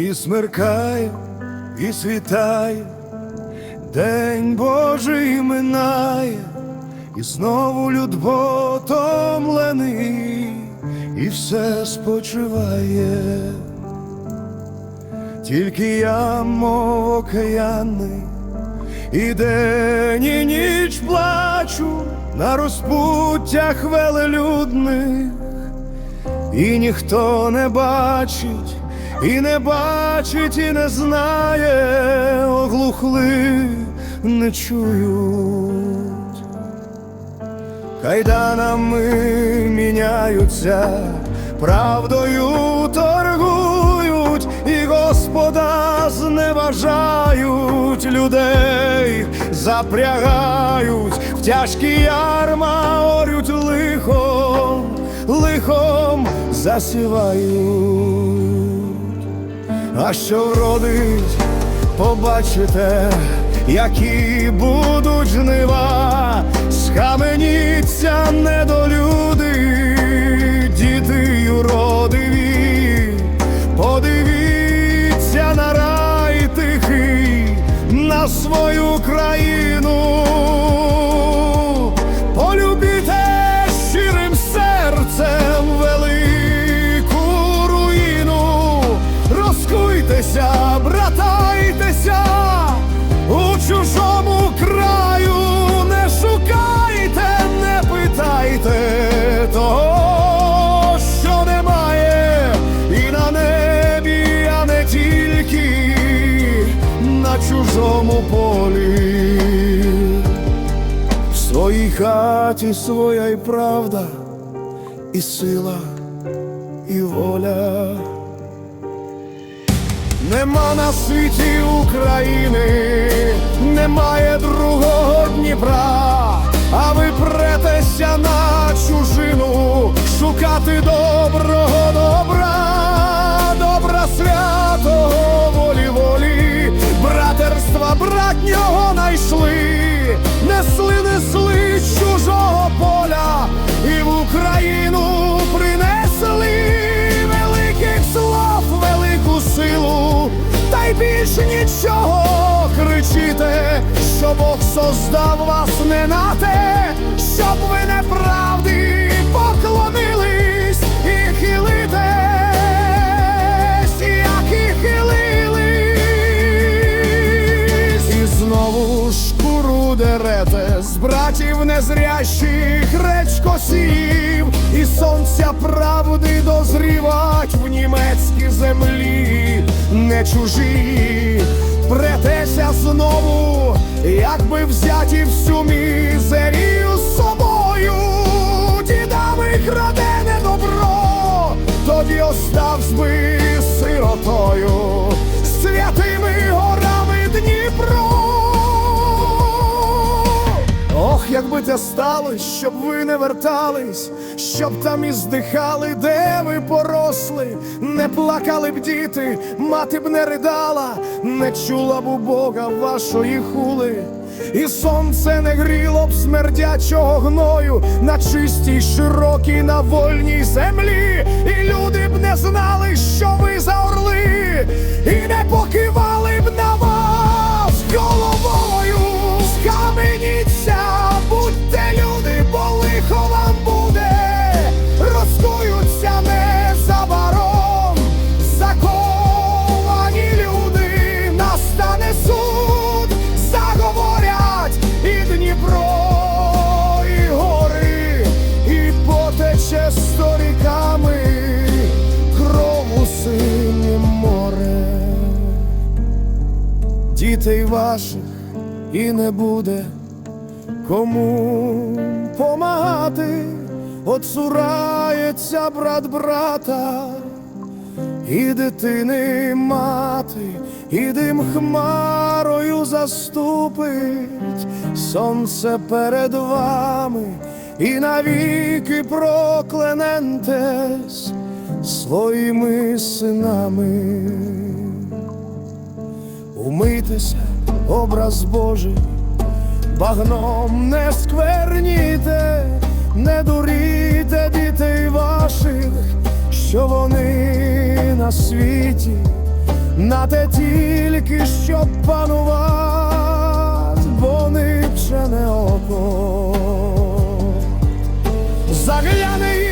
І смеркає, і світає, День Божий минає, і знову люд потомлений, і все спочиває. Тільки я, мов океяний, і день і ніч плачу на розпуттях велелюдних, і ніхто не бачить, і не бачить, і не знає, оглухли не чують. Кайданами міняються, правдою торгують, і Господа зневажають людей, запрягають в тяжкі ярма, орють лихом, лихом засівають. А що вродить, побачите, які будуть жнива, схаменіться недолюди, діти юродиві, подивіться на рай тихий, на свою країну, хаті своя й правда, і сила, і воля. Нема на світі України, немає другого Дніпра, а ви претеся на чужину, шукати доброго добра більш нічого кричите, що Бог создав вас не на те, щоб ви неправди поклонились і хилитесь, як і хилились, і знову шкуру дерете з братів незрящих речкосів, і сонця правди дозрівать в німецькій землі, не чужі, знову, якби взяті всю мізерію з собою, дідами крадене добро, тоді оставсь би сиротою, святими горами Дніпро. Якби те сталося, щоб ви не вертались, щоб там і здихали, де ви поросли, не плакали б діти, мати б не ридала, не чула б у Бога вашої хули. І сонце не гріло б смердячого гною на чистій, широкій, на вольній землі, і люди б не знали, що ви за орли, і не покивали б дітей ваших і не буде кому помагати, Отсурається брат брата, і дитини мати, і дим хмарою заступить, сонце перед вами, і навіки проклянентесь своїми синами умитися образ Божий, багном не скверніте, не дуріте дітей ваших, що вони на світі, на те тільки щоб панувати, бо ниче не око. Загляни